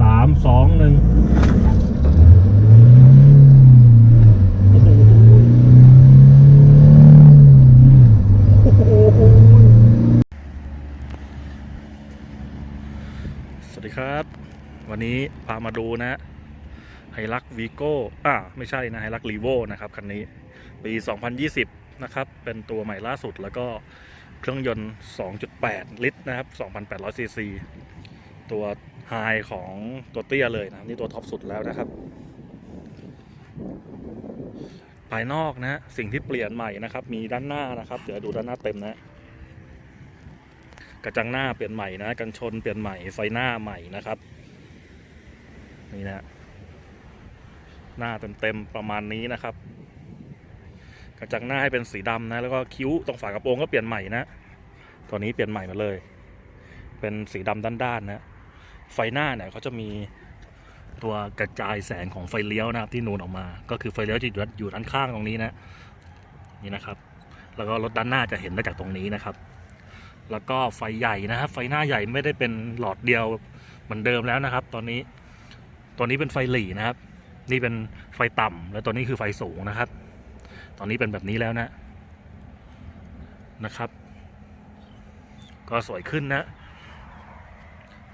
สามสองหนึ่งสวัสดีครับ วันนี้พามาดูนะไฮรักวีโก้อ่าไม่ใช่นะไฮรักรีโวนะครับคันนี้ปี 2020 นะครับ เป็นตัวใหม่ล่าสุดแล้วก็เครื่องยนต์ 2.8 ลิตร นะครับ 2,800ซีซี ตัว ไฮของตัวเตี้ยเลยนะนี่ตัวท็อปสุดแล้วนะครับ ภายนอกนะสิ่งที่เปลี่ยนใหม่นะครับ มีด้านหน้านะครับ เดี๋ยวดูด้านหน้าเต็มนะ กระจังหน้าเปลี่ยนใหม่นะกันชนเปลี่ยนใหม่ไฟหน้าใหม่นะครับ นี่นะ หน้าเต็มๆประมาณนี้นะครับ กระจังหน้าให้เป็นสีดำนะ แล้วก็คิ้วตรงฝากระโปรงก็เปลี่ยนใหม่นะตัวนี้เปลี่ยนใหม่มาเลย เป็นสีดำด้านๆนะ ไฟหน้าเนี่ยเขาจะมีตัวกระจายแสงของไฟเลี้ยวนะครับที่นูนออกมา ก็คือไฟเลี้ยวจะอยู่ด้านอยู่ด้านข้างตรงนี้นะนี่นะครับ แล้วก็รถด้านหน้าจะเห็นได้จากตรงนี้นะครับ แล้วก็ไฟใหญ่นะครับ ไฟหน้าใหญ่ไม่ได้เป็นหลอดเดียวเหมือนเดิมแล้วนะครับ ตอนนี้ตัวนี้เป็นไฟหลีนะครับ นี่เป็นไฟต่ำแล้วตัวนี้คือไฟสูงนะครับ ตอนนี้เป็นแบบนี้แล้วนะนะครับ ก็สวยขึ้นนะ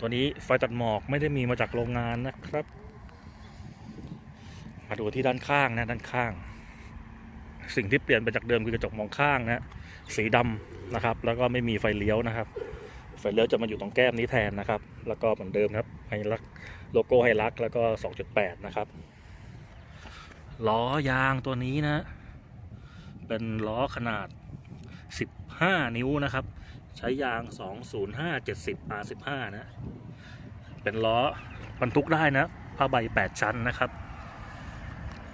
ตัวนี้ไฟตัดหมอกไม่ได้มีมาจากโรงงานนะครับ มาดูที่ด้านข้างนะด้านข้าง สิ่งที่เปลี่ยนไปจากเดิมคือกระจกมองข้างนะสีดำนะครับ แล้วก็ไม่มีไฟเลี้ยวนะครับ ไฟเลี้ยวจะมาอยู่ตรงแก้มนี้แทนนะครับ แล้วก็เหมือนเดิมครับไฮลักโลโก้ไฮลักแล้วก็ 2.8 นะครับล้อยางตัวนี้นะ เป็นล้อขนาด 15 นิ้วนะครับ ใช้ยาง 205 70 R15 นะ เป็นล้อบรรทุกได้นะผ้าใบ 8 ชั้นนะครับ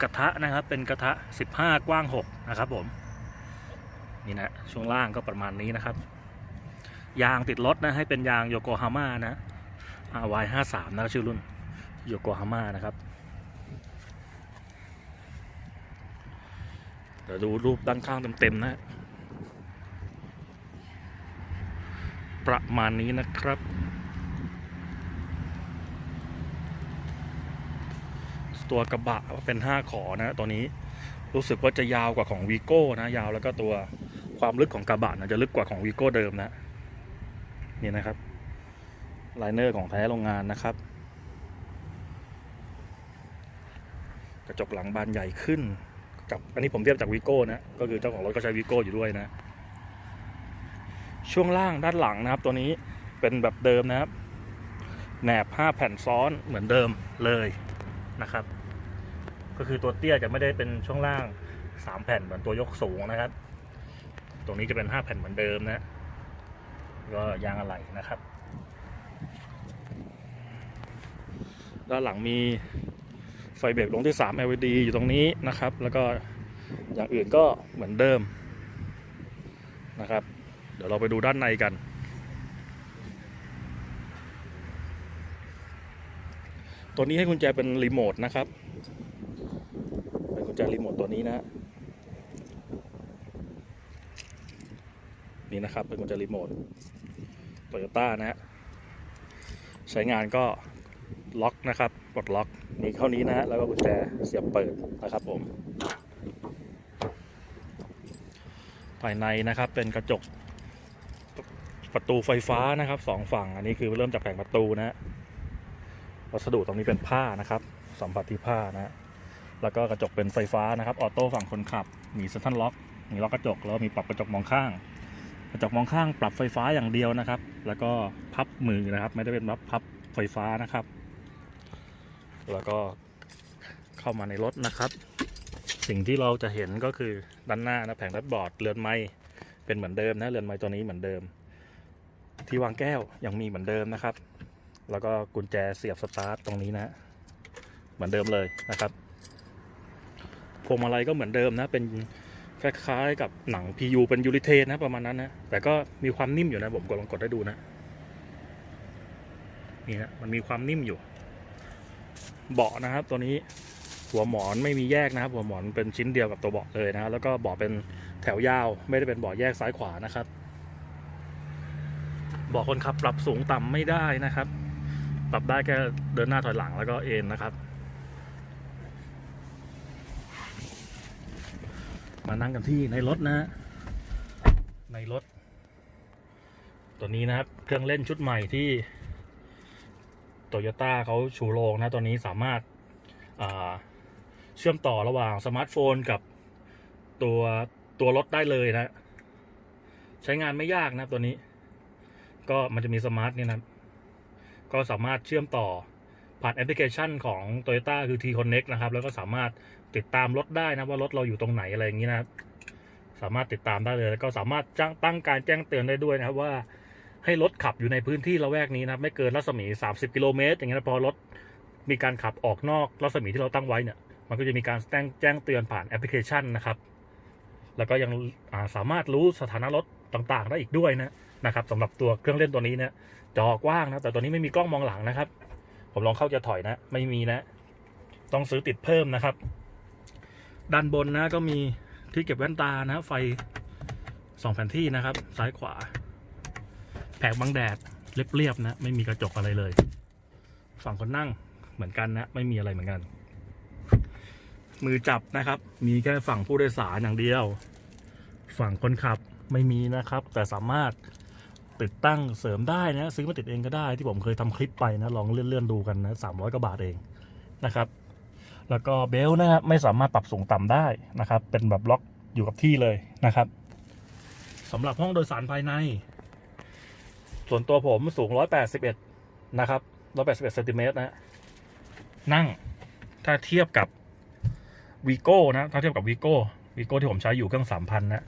กระทะนะครับเป็นกระทะ 15 กว้าง 6 นะครับผม นี่นะ ช่วงล่างก็ประมาณนี้นะครับ ยางติดรถนะ ให้เป็นยางโยโกฮาม่านะ RY53 นะชื่อรุ่นโยโกฮาม่านะครับเดี๋ยวดูรูปด้านข้างเต็มๆนะ ประมาณนี้นะครับ ตัวกระบะเป็น 5 ขอนะตัวนี้รู้สึกว่าจะยาวกว่าของวีโก้นะ ยาวแล้วก็ตัวความลึกของกระบะนะจะลึกกว่าของวีโก้เดิมนะนี่นะครับไลเนอร์ของแท้โรงงานนะครับ กระจกหลังบานใหญ่ขึ้นกับอันนี้ผมเทียบจากวีโก้นะ ก็คือเจ้าของรถก็ใช้วีโก้อยู่ด้วยนะ ช่วงล่างด้านหลังนะครับ ตัวนี้เป็นแบบเดิมนะครับแหนบ5แผ่นซ้อนเหมือนเดิมเลยนะครับ ก็คือตัวเตี้ยจะไม่ได้เป็นช่วงล่าง 3 แผ่นเหมือนตัวยกสูงนะครับ ตรงนี้จะเป็น 5 แผ่นเหมือนเดิมนะก็ยางอะไหล่นะครับ ด้านหลังมีไฟเบรกลงที่ 3 LED อยู่ตรงนี้นะครับ แล้วก็อย่างอื่นก็เหมือนเดิมนะครับ เดี๋ยวเราไปดูด้านในกัน ตัวนี้ให้กุญแจเป็นรีโมทนะครับ เป็นกุญแจรีโมทตัวนี้นะ นี่นะครับเป็นกุญแจรีโมทโตโยต้านะฮะ ใช้งานก็ล็อกนะครับ กดล็อก มีเท่านี้นะฮะ แล้วก็กุญแจเสียบเปิดนะครับผมภายในนะครับเป็นกระจก ประตูไฟฟ้านะครับสองฝั่ง อันนี้คือเริ่มจากแผงประตูนะฮะวัสดุตรงนี้เป็นผ้านะครับ สัมผัสที่ผ้านะฮะแล้วก็กระจกเป็นไฟฟ้านะครับ ออโต้ฝั่งคนขับ มีเซ็นทรัลล็อกมีล็อกกระจกแล้วมีปรับกระจกมองข้าง กระจกมองข้างปรับไฟฟ้าอย่างเดียวนะครับ แล้วก็พับมือนะครับ ไม่ได้เป็นพับพับไฟฟ้านะครับ แล้วก็เข้ามาในรถนะครับ สิ่งที่เราจะเห็นก็คือด้านหน้านะแผงดัดบอร์ดเรือนไม้เป็นเหมือนเดิมนะเรือนไม้ตัวนี้เหมือนเดิม ที่วางแก้วยังมีเหมือนเดิมนะครับ แล้วก็กุญแจเสียบสตาร์ทตรงนี้นะ เหมือนเดิมเลยนะครับพวงมาลัยก็เหมือนเดิมนะ เป็นคล้ายๆกับหนัง PU เป็นยูริเทนนะประมาณนั้นนะ แต่ก็มีความนิ่มอยู่นะ ผมกดลองกดได้ดูนะ นี่นะมันมีความนิ่มอยู่ เบาะนะครับ ตัวนี้หัวหมอนไม่มีแยกนะครับ หัวหมอนเป็นชิ้นเดียวกับตัวเบาะเลยนะ แล้วก็เบาะเป็นแถวยาว ไม่ได้เป็นเบาะแยกซ้ายขวานะครับ บาะคนขับปรับสูงต่ำไม่ได้นะครับ ปรับได้แค่เดินหน้าถอยหลังแล้วก็เอ็นนะครับ มานั่งกันที่ในรถนะ ในรถ ตัวนี้นะครับ เครื่องเล่นชุดใหม่ที่โตโยต้าเขาชูโรงนะตัวนี้สามารถาเชื่อมต่อระหว่างสมาร์ทโฟนกับตัวตัวรถได้เลยนะ ใช้งานไม่ยากนะตัวนี้ ก็มันจะมีสมาร์ทเนี่ยนะ ก็สามารถเชื่อมต่อผ่านแอปพลิเคชันของ Toyota คือ T Connect นะครับ แล้วก็สามารถติดตามรถได้นะ ว่ารถเราอยู่ตรงไหนอะไรอย่างนี้นะสามารถติดตามได้เลย แล้วก็สามารถจ้างตั้งการแจ้งเตือนได้ด้วยนะครับว่าให้รถขับอยู่ในพื้นที่ละแวกนี้นะไม่เกินรัศมี 30 กิโลเมตรอย่างเงี้ยนะพอรถมีการขับออกนอกรัศมีที่เราตั้งไว้เนี่ย มันก็จะมีการแจ้งแจ้งเตือนผ่านแอปพลิเคชันนะครับ แล้วก็ยังาสามารถรู้สถานะรถต่างๆ ได้อีกด้วยนะ นะครับสำหรับตัวเครื่องเล่นตัวนี้เนี่ยจอกว้างนะแต่ตัวนี้ไม่มีกล้องมองหลังนะครับ ผมลองเข้าจะถอยนะ ไม่มีนะ ต้องซื้อติดเพิ่มนะครับ ด้านบนนะก็มีที่เก็บแว่นตานะ ไฟสองแผ่นที่นะครับ ซ้ายขวา แผงบังแดดเรียบๆนะ ไม่มีกระจกอะไรเลย ฝั่งคนนั่งเหมือนกันนะ ไม่มีอะไรเหมือนกัน มือจับนะครับ มีแค่ฝั่งผู้โดยสารอย่างเดียว ฝั่งคนขับไม่มีนะครับ แต่สามารถ ติดตั้งเสริมได้นะ ซื้อมาติดเองก็ได้ที่ผมเคยทำคลิปไปนะ ลองเลื่อนๆดูกันนะสามร้อยกว่าบาทเองนะครับ แล้วก็เบลต์นะครับไม่สามารถปรับสูงต่ำได้นะครับ เป็นแบบล็อกอยู่กับที่เลยนะครับสำหรับห้องโดยสารภายใน ส่วนตัวผมสูง181นะครับ181เอ็ดเซนติเมตรนะนั่งถ้าเทียบกับวีโก้นะ ถ้าเทียบกับวีโก้วีโก้ที่ผมใช้อยู่เครื่อง3,000นะ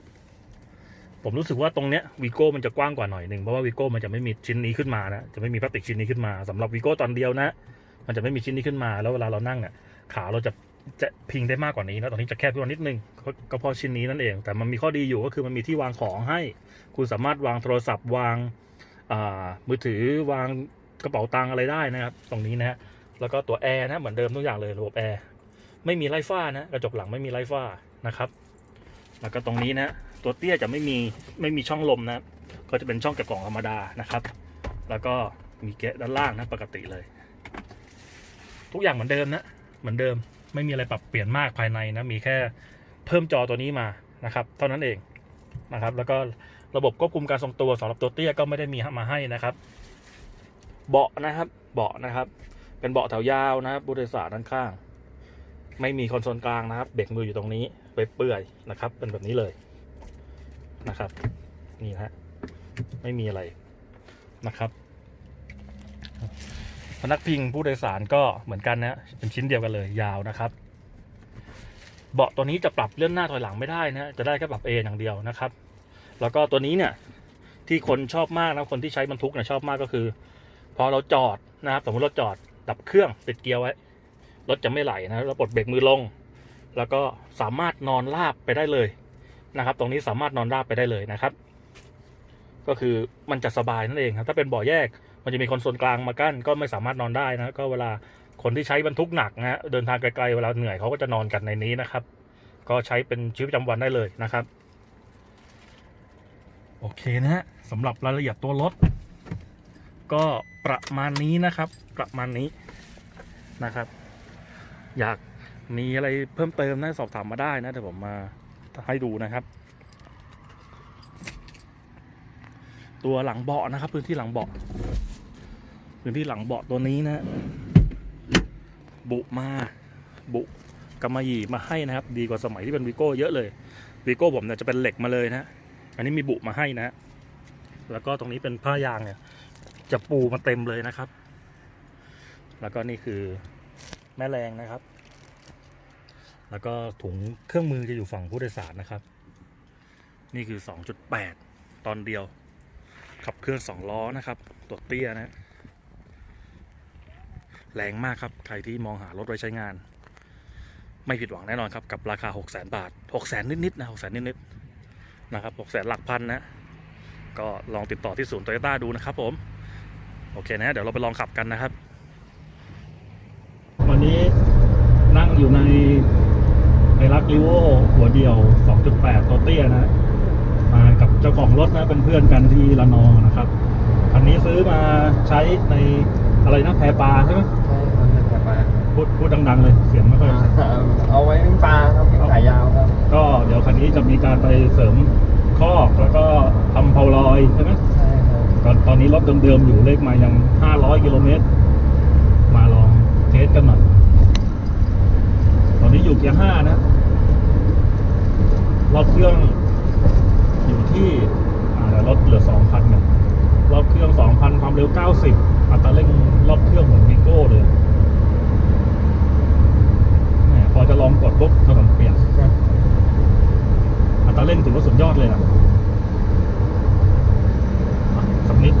ผมรู้สึกว่าตรงเนี้ยวีโก้มันจะกว้างกว่าหน่อยหนึ่งเพราะว่าวีโก้มันจะไม่มีชิ้นนี้ขึ้นมานะจะไม่มีพลาสติกชิ้นนี้ขึ้นมาสำหรับวีโก้ตอนเดียวนะ มันจะไม่มีชิ้นนี้ขึ้นมา แล้วเวลาเรานั่งเนี่ยขาเราจะจะพิงได้มากกว่านี้นะตรงนี้จะแคบขึ้นมานิดนึงก็เพราะชิ้นนี้นั่นเอง แต่มันมีข้อดีอยู่ก็คือมันมีที่วางของให้ คุณสามารถวางโทรศัพท์วางมือถือวางกระเป๋าตังค์อะไรได้นะครับ ตรงนี้นะฮะแล้วก็ตัวแอร์นะเหมือนเดิมทุกอย่างเลยระบบแอร์ไม่มีไล่ฟ้านะกระจกหลังไม่มีไล่ฟ้านะครับ แล้วก็ตรงนี้นะ ตัวเตี้ยจะไม่มีไม่มีช่องลมนะก็จะเป็นช่องเก็บกล่องธรรมดานะครับ แล้วก็มีเกะด้านล่างนะปกติเลย ทุกอย่างเหมือนเดิมนะเหมือนเดิมไม่มีอะไรปรับเปลี่ยนมากภายในนะมีแค่เพิ่มจอตัวนี้มานะครับ เท่านั้นเองนะครับ แล้วก็ระบบควบคุมการทรงตัวสำหรับตัวเตี้ยก็ไม่ได้มีมาให้นะครับ เบาะนะครับ เบาะนะครับ เป็นเบาะแถวยาวนะครับผู้โดยสารด้านข้าง ไม่มีคอนโซลกลางนะครับ เบรกมืออยู่ตรงนี้เปื่อยนะครับ เป็นแบบนี้เลย นะครับ นี่นะฮะไม่มีอะไรนะครับ พนักพิงผู้โดยสารก็เหมือนกันนะเป็นชิ้นเดียวกันเลย ยาวนะครับ เบาะตัวนี้จะปรับเลื่อนหน้าถอยหลังไม่ได้นะจะได้แค่ปรับเอนอย่างเดียวนะครับ แล้วก็ตัวนี้เนี่ยที่คนชอบมากนะคนที่ใช้บรรทุกเนี่ยชอบมากก็คือ พอเราจอดนะครับสมมติเราจอดดับเครื่องติดเกียร์ไว้รถจะไม่ไหลนะเราปลดเบรกมือลง แล้วก็สามารถนอนราบไปได้เลย นะครับ ตรงนี้สามารถนอนราบไปได้เลยนะครับ ก็คือมันจะสบายนั่นเองครับถ้าเป็นบ่อแยก มันจะมีคอนโซลกลางมากั้นก็ไม่สามารถนอนได้นะก็เวลาคนที่ใช้บรรทุกหนักนะฮะเดินทางไกลๆเวลาเหนื่อยเขาก็จะนอนกันในนี้นะครับ ก็ใช้เป็นชีวิตประจำวันได้เลยนะครับ โอเคนะฮะสำหรับรายละเอียดตัวรถก็ประมาณนี้นะครับ ประมาณนี้นะครับ อยากมีอะไรเพิ่มเติมนะสอบถามมาได้นะเดี๋ยวผมมา ให้ดูนะครับ ตัวหลังเบาะนะครับ พื้นที่หลังเบาะพื้นที่หลังเบาะตัวนี้นะบุมาบุกำมะหยี่มาให้นะครับ ดีกว่าสมัยที่เป็นวีโก้เยอะเลยวีโก้ผมเนี่ยจะเป็นเหล็กมาเลยนะอันนี้มีบุมาให้นะแล้วก็ตรงนี้เป็นผ้ายางเนี่ย จะปูมาเต็มเลยนะครับ แล้วก็นี่คือแม่แรงนะครับ แล้วก็ถุงเครื่องมือจะอยู่ฝั่งผู้โดยสารนะครับ นี่คือ 2.8 ตอนเดียว ขับเคลื่อน2ล้อนะครับ ตัวเตี้ยนะแรงมากครับ ใครที่มองหารถไว้ใช้งาน ไม่ผิดหวังแน่นอนครับ กับราคา 6 0 0 0 0 0บาท 6 0 0 0 0นิดๆนะ6 0 0 0 0นิดๆนะครับ6 0 0 0 0 0หลักพันนะ ก็ลองติดต่อที่ศูนย์โตโยต้าดูนะครับผม โอเคนะ เดี๋ยวเราไปลองขับกันนะครับ วันนี้นั่งอยู่ใน ในรักลิโวหัวเดียว 2.8 ตัวเตี้ยนะ มากับเจ้าของรถนะ เป็นเพื่อนกันที่ละนองนะครับ คันนี้ซื้อมาใช้ในอะไรนะแพปลาใช่ไหมใช่ครับเป็นแบบว่าพูดพูดดังๆเลย เสียงไม่ค่อยเอาไว้วิ่งปลาครับวิ่งสายยาวครับ ก็เดี๋ยวคันนี้จะมีการไปเสริมคอกแล้วก็ทำเพาลอยใช่ไหมใช่ครับตอนตอนนี้รถเดิมๆอยู่เลขมายัง 500 กิโลเมตร มาลองเทสกันหน่อย ตอนนี้อยู่เกียร์ห้านะ รอบเครื่องอยู่ที่อ่าเดี๋ยวรถเหลือ2,000เนี่ยรอบเครื่อง2,000ความเร็ว90อัตราเร่งรอบเครื่องเหมือนวิโก้เลยแหมพอจะลองกดปุ๊บถนนเปลี่ยนอัตราเร่งถือว่าสุดยอดเลยอะอะสักนิด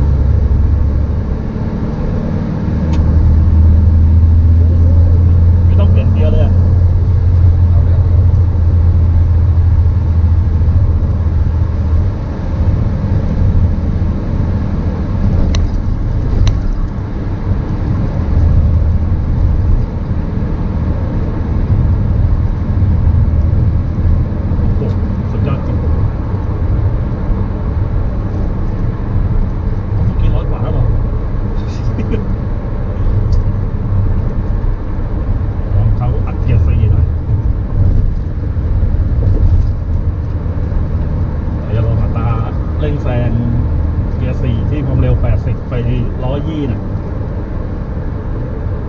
ไม่ต้องเปลี่ยนเกียร์เลยอะ เอาเรื่อง โอ้สุดยอดจริงเมื่อกี้ร้อยกว่าแล้วเหรอ ลองเขาอัดเกียร์ซีหน่อยเดี๋ยวจะลองอัตราเร่งแซงเกียร์สี่ที่ความเร็ว 80 ไปร้อยยี่น่ะ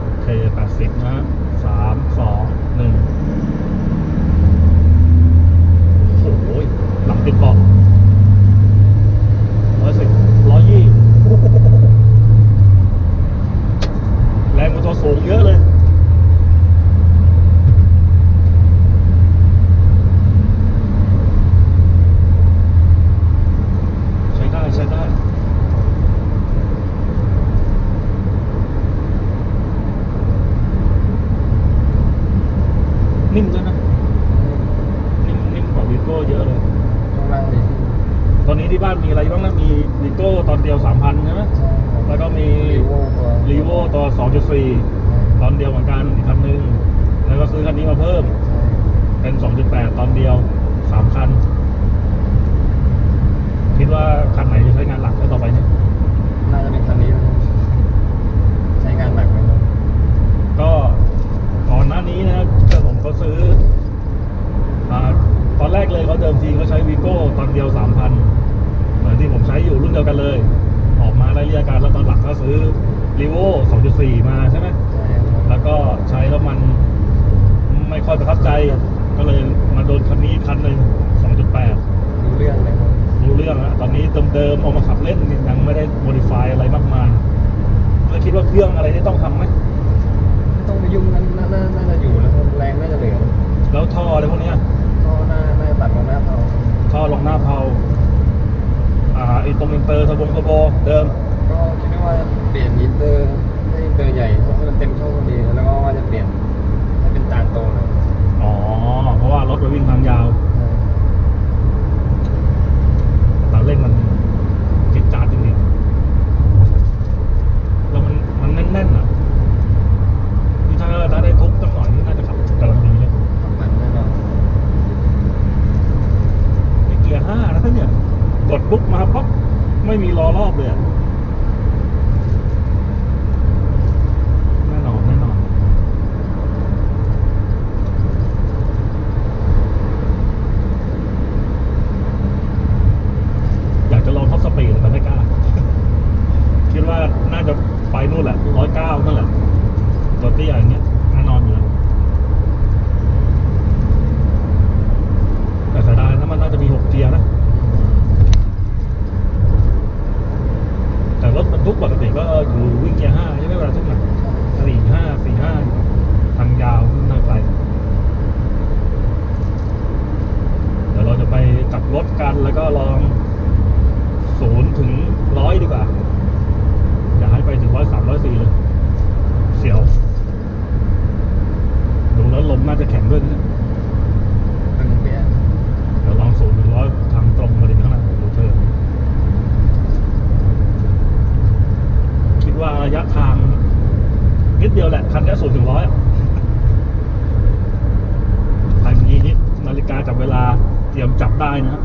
โอเค80 นะฮะสามสองหนึ่ง โอ้โหหลังติดเบาะร้อยสิบร้อยยี่ แรง นู่นแหละร้อยเก้านั่นแหละตัวเตี้ยอย่างเงี้ยแน่นอนอยู่แล้วแต่เสียดายนะมันน่าจะมีหกเกียร์นะ แต่รถบรรทุกปกติก็อยู่วิ่งเกียร์ห้าใช่ไหมเวลาทุกหนักสี่ห้าสี่ห้าทางยาวน่าไปเดี๋ยวเราจะไปกลับรถกันแล้วก็ลองศูนย์ถึงร้อยดีกว่า ย่าให้ไปถึงร้อยสามร้อยสี่เลย เสียว ดูแล้วลมน่าจะแข็งด้วยนะตึงเปี้ยเดี๋ยวลองศูนย์ถึงร้อยทางตรงมาดิข้างหน้าดูเธอคิดว่าระยะทางนิดเดียวแหละ คันนี้ศูนย์ถึงร้อยทางนี้นาฬิกาจับเวลาเตรียมจับได้นะ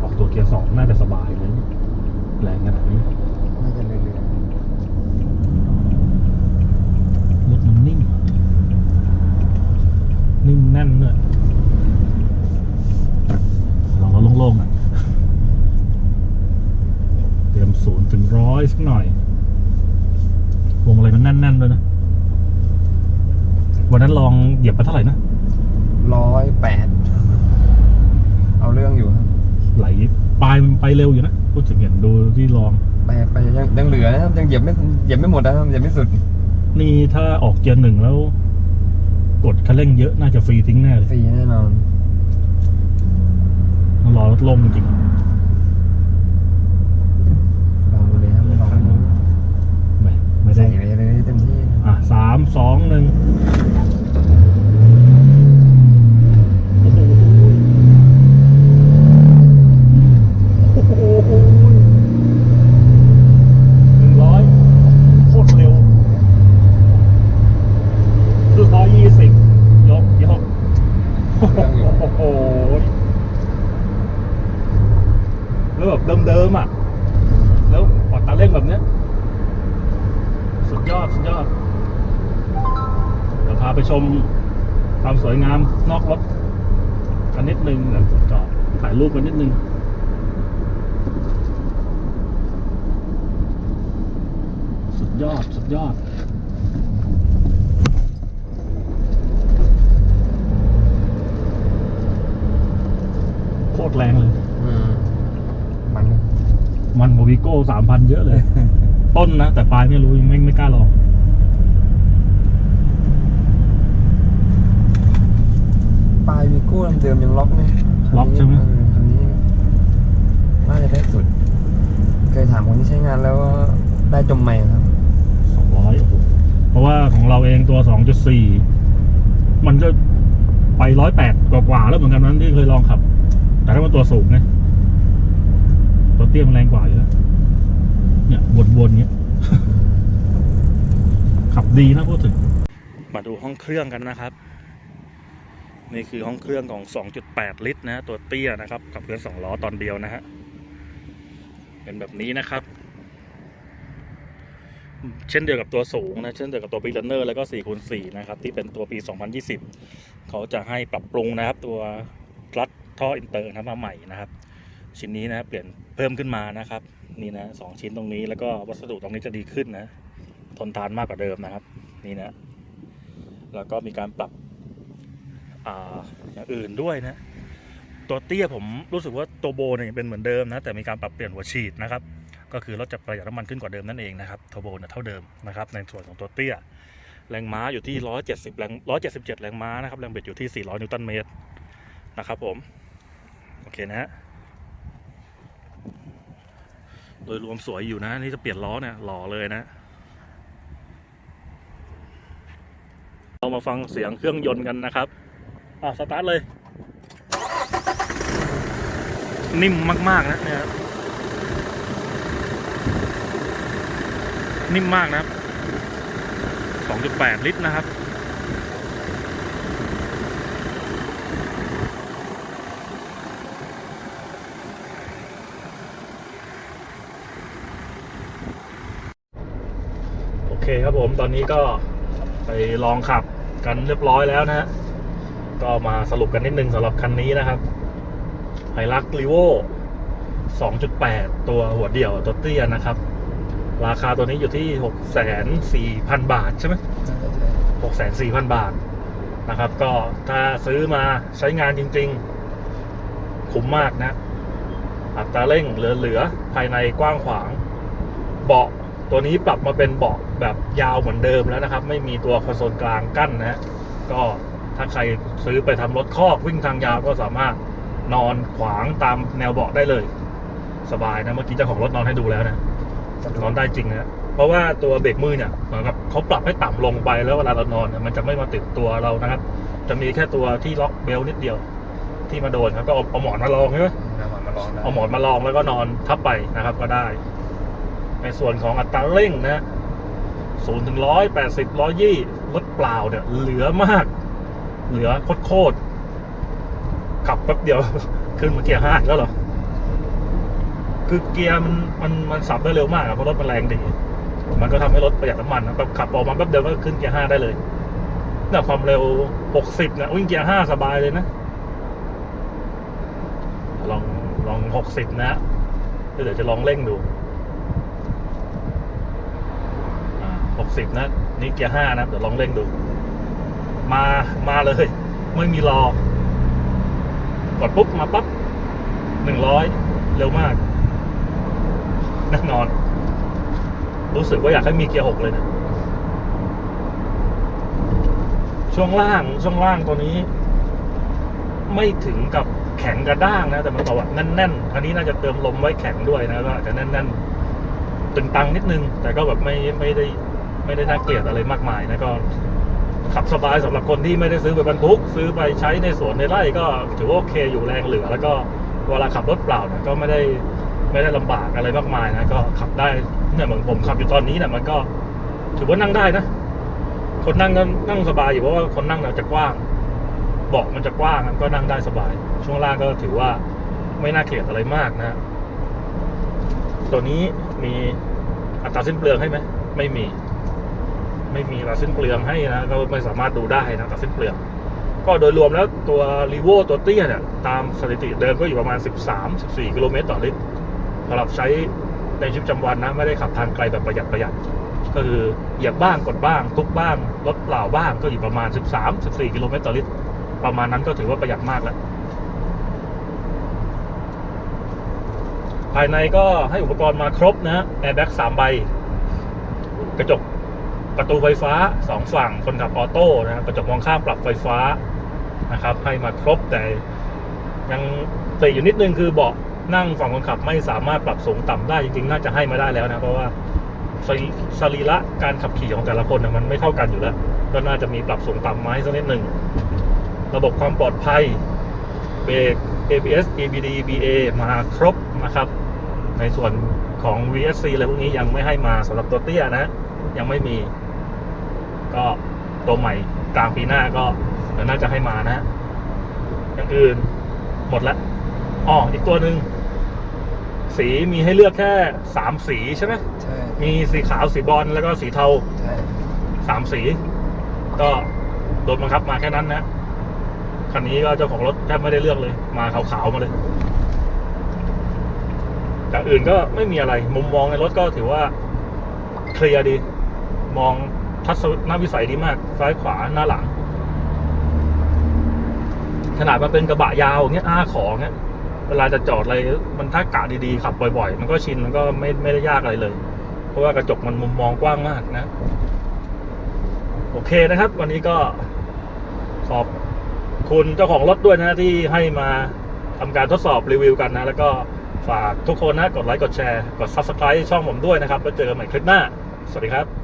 โอเค ตัวเกียร์สองน่าจะสบายเลย แรงขนาดนี้ น่าจะเรื่อย รถมันนิ่งอะนิ่มแน่นเลยลองเราโล่งๆอะ เตรียมศูนย์ถึงร้อยสักหน่อย วงอะไรมันแน่นๆเลยนะ วันนั้นลองเหยียบไปเท่าไหร่นะ ๆ ร้อยแปดเอาเรื่องอยู่ครับ ไหลปลายมันไปเร็วอยู่นะพูดถึงเห็นดูที่ลองไปไปยังยังเหลือนะครับยังเหยียบไม่เหยียบไม่หมดนะครับเหยียบไม่สุดนี่ถ้าออกเกียร์หนึ่งแล้ว กดคันเร่งเยอะน่าจะฟรีทิ้งแน่เลยฟรีแน่นอนรอรถลมจริงลองดูเลยครับลองดูๆไม่ไม่ได้ใส่ไปเลยเต็มที่อะสามสองหนึ่งโอ้โหโอ้โหหนึ่งร้อยโคตรเร็วคือร้อยยี่สิบยกยกโอ้โหแล้วแบบ เดิมอะ แล้วปอดตาเร่งแบบเนี้ย สุดยอด สุดยอด เดี๋ยวพาไปชมความสวยงามนอกรถกันนิดนึงเดี๋ยวจอดถ่ายรูปกันนิดนึงสุดยอด สุดยอดโคตรแรงเลย มันโมบิโก้สามพันเยอะเลย ต้นนะ แต่ปลายไม่รู้ยังไม่ไม่กล้าลองปลายวีโก้เดิมๆยังล็อกไหมล็อกใช่ไหมเออคันนี้น่าจะได้สุด เคยถามคนที่ใช้งานแล้วว่าได้จมใหม่ครับสองร้อยโอ้โหเพราะว่าของเราเองตัวสองจุดสี่มันก็ไปร้อยแปดกว่าๆแล้วเหมือนกันนั้นที่เคยลองขับ แต่ถ้ามันตัวสูงนะตัว เตี้ยมันแรงกว่าอยู่แล้ว เนี่ยวนๆเงี้ย ขับดีนะพูดถึง มาดูห้องเครื่องกันนะครับ นี่คือห้องเครื่องของ 2.8 ลิตรนะตัวเตี้ยนะครับขับเคลื่อน2ล้อตอนเดียวนะฮะ เป็นแบบนี้นะครับ เช่นเดียวกับตัวสูงนะ เช่นเดียวกับตัว b ี g เนอร์แล้วก็4คูณ4นะครับ ที่เป็นตัวปี 2020 เขาจะให้ปรับปรุงนะครับ ตัวคลัตท่ออินเตอร์นะมาใหม่นะครับ ชิ้นนี้นะเปลี่ยนเพิ่มขึ้นมานะครับ นี่นะสองชิ้นตรงนี้แล้วก็วัสดุตรงนี้จะดีขึ้นนะ ทนทานมากกว่าเดิมนะครับ นี่นะ แล้วก็มีการปรับออย่างอื่นด้วยนะ ตัวเตี้ยผมรู้สึกว่าตัวโบเนี่ยเป็นเหมือนเดิมนะ แต่มีการปรับเปลี่ยนหัวฉีดนะครับ ก็คือรถจะประหยัดน้ำมันขึ้นกว่าเดิมนั่นเองนะครับโทโบเนี่ยเท่าเดิมนะครับ ในส่วนของตัวเตี้ยแรงม้าอยู่ที่ 170 แรง 177 แรงม้านะครับ แรงบิดอยู่ที่ 400 นิวตันเมตร นะครับผม โอเคนะฮะ โดยรวมสวยอยู่นะ นี่จะเปลี่ยนล้อเนี่ยหล่อเลยนะ เรามาฟังเสียงเครื่องยนต์กันนะครับอะสตาร์ทเลย นิ่มมาก ๆ นะเนี่ยนิ่มมากนะครับ2.8 ลิตรนะครับ โอเคครับผม ตอนนี้ก็ไปลองขับกันเรียบร้อยแล้วนะฮะก็มาสรุปกันนิดนึงสำหรับคันนี้นะครับไฮรักลีโว2.8 ตัวหัวเดี่ยวตัวเตี้ยนะครับ ราคาตัวนี้อยู่ที่ 6,400,000 บาทใช่ไหม6,400,000 บาทนะครับ ก็ถ้าซื้อมาใช้งานจริง ๆ คุ้มมากนะ อัตราเร่งเหลือ ๆ ภายในกว้างขวาง เบาะ ตัวนี้ปรับมาเป็นเบาะแบบยาวเหมือนเดิมแล้วนะครับ ไม่มีตัวคอนโซลกลางกั้นนะฮะก็ถ้าใครซื้อไปทำรถคอกวิ่งทางยาวก็สามารถนอนขวางตามแนวเบาะได้เลย สบายนะเมื่อกี้เจ้าของรถนอนให้ดูแล้วนะนอนได้จริงนะเพราะว่าตัวเบรกมือเนี่ยเหมือนกับเขาปรับให้ต่ำลงไปแล้วเวลาเรานอนเนี่ยมันจะไม่มาติดตัวเรานะครับ จะมีแค่ตัวที่ล็อกเบลต์นิดเดียว ที่มาโดนครับก็เอาเอาหมอนมาลองใช่ไหมมาลองได้เอาหมอนมาลองแล้วก็นอนทับไปนะครับก็ได้ ในส่วนของอัตราเร่งนะศูนย์ถึงร้อยแปดสิบร้อยยี่รถเปล่าเนี่ยเหลือมาก เหลือโคตรๆขับแป๊บเดียวขึ้นมาเกียร์ห้าแล้วเหรอ คือเกียร์มันมันมันสับได้เร็วมากอะเพราะรถมันแรงดี มันก็ทำให้รถประหยัดน้ำมันนะแบบขับออกมาแป๊บเดียวก็ขึ้นเกียร์ห้าได้เลยเนี่ยความเร็วหกสิบนะวิ่งเกียร์ห้าสบายเลยนะ ลองลองหกสิบนะเดี๋ยวจะลองเร่งดู หกสิบนะ นี่เกียร์ห้านะ เดี๋ยวลองเร่งดู มา มาเลย ไม่มีรอ กดปุ๊บ มาปั๊บหนึ่งร้อยเร็วมาก แน่นอน รู้สึกว่าอยากให้มีเกียร์หกเลยนะ ช่วงล่าง ช่วงล่างตัวนี้ ไม่ถึงกับแข็งกระด้างนะ แต่มันบอกว่าแน่นๆ อันนี้น่าจะเติมลมไว้แข็งด้วยนะ ก็อาจจะแน่นๆ ตึงตังนิดนึง แต่ก็แบบไม่ไม่ได้ ไม่ได้น่าเกลียดอะไรมากมายนะก็ขับสบายสำหรับคนที่ไม่ได้ซื้อไปบรรทุก ซื้อไปใช้ในสวนในไร่ก็ถือว่าโอเคอยู่แรงเหลือ แล้วก็เวลาขับรถเปล่าเนี่ยก็ไม่ได้ไม่ได้ลำบากอะไรมากมายนะก็ขับได้เนี่ยเหมือนผมขับอยู่ตอนนี้เนี่ยมันก็ถือว่านั่งได้นะ คนนั่งก็นั่งสบายอยู่เพราะว่าคนนั่งเนี่ยจะกว้างเบาะมันจะกว้างก็นั่งได้สบาย ช่วงล่างก็ถือว่าไม่น่าเกลียดอะไรมากนะ ตัวนี้มีอัตราสิ้นเปลืองให้ไหมไม่มี ไม่มีอัตราสิ้นเปลืองให้นะก็ไม่สามารถดูได้นะอัตราสิ้นเปลือง ก็โดยรวมแล้วตัวรีโวตัวเตี้ยเนี่ย ตามสถิติเดิมก็อยู่ประมาณ 13-14 กิโลเมตรต่อลิตรสำหรับใช้ในชีวิตประจำวันนะ ไม่ได้ขับทางไกลแบบประหยัดประหยัดก็คือเหยียบบ้างกดบ้าง ทุกบ้างรถเปล่าบ้างก็อยู่ประมาณ 13-14 กิโลเมตรต่อลิตรประมาณนั้นก็ถือว่าประหยัดมากแล้วภายในก็ให้อุปกรณ์มาครบนะแอร์แบ็กสามใบ กระจก ประตูไฟฟ้าสองฝั่งคนขับออโต้นะครับกระจกมองข้ามปรับไฟฟ้านะครับ ให้มาครบแต่ยังติอยู่นิดนึงคือเบาะนั่งฝั่งคนขับไม่สามารถปรับสูงต่ำได้จริงๆ น่าจะให้มาได้แล้วนะเพราะว่าสรีระการขับขี่ของแต่ละคนนะมันไม่เท่ากันอยู่แล้ว ก็น่าจะมีปรับสูงต่ำมาให้สักนิดหนึ่ง ระบบความปลอดภัยเบรก ABS ABD BA มาครบนะครับ ในส่วนของ VSC อะไรพวกนี้ยังไม่ให้มาสำหรับตัวเตี้ยนะ ยังไม่มี ก็ตัวใหม่กลางปีหน้าก็เดี๋ยวน่าจะให้มานะอย่างอื่นหมดละอ๋ออีกตัวหนึ่งสีมีให้เลือกแค่สามสีใช่ไหมใช่มีสีขาวสีบอลแล้วก็สีเทาใช่สามสี ก็โดนบังคับมาแค่นั้นนะคันนี้ก็เจ้าของรถแทบไม่ได้เลือกเลย มาขาวๆมาเลยจากอื่นก็ไม่มีอะไร มุมมองในรถก็ถือว่าเคลียร์ดี มอง ทัศนวิสัยดีมาก ซ้ายขวาหน้าหลัง ขนาดมันเป็นกระบะยาวเงี้ยอ้าของเงี้ยเวลาจะจอดอะไรมันถ้ากะดีๆขับบ่อย ๆ มันก็ชินมันก็ไม่ไม่ได้ยากอะไรเลย เพราะว่ากระจกมันมุมมองกว้างมากนะ โอเคนะครับ วันนี้ก็ขอบคุณเจ้าของรถด้วยนะที่ให้มาทำการทดสอบรีวิวกันนะ แล้วก็ฝากทุกคนนะ กดไลค์ กดแชร์ กด Subscribe ช่องผมด้วยนะครับ แล้วเจอกันใหม่คลิปหน้า สวัสดีครับ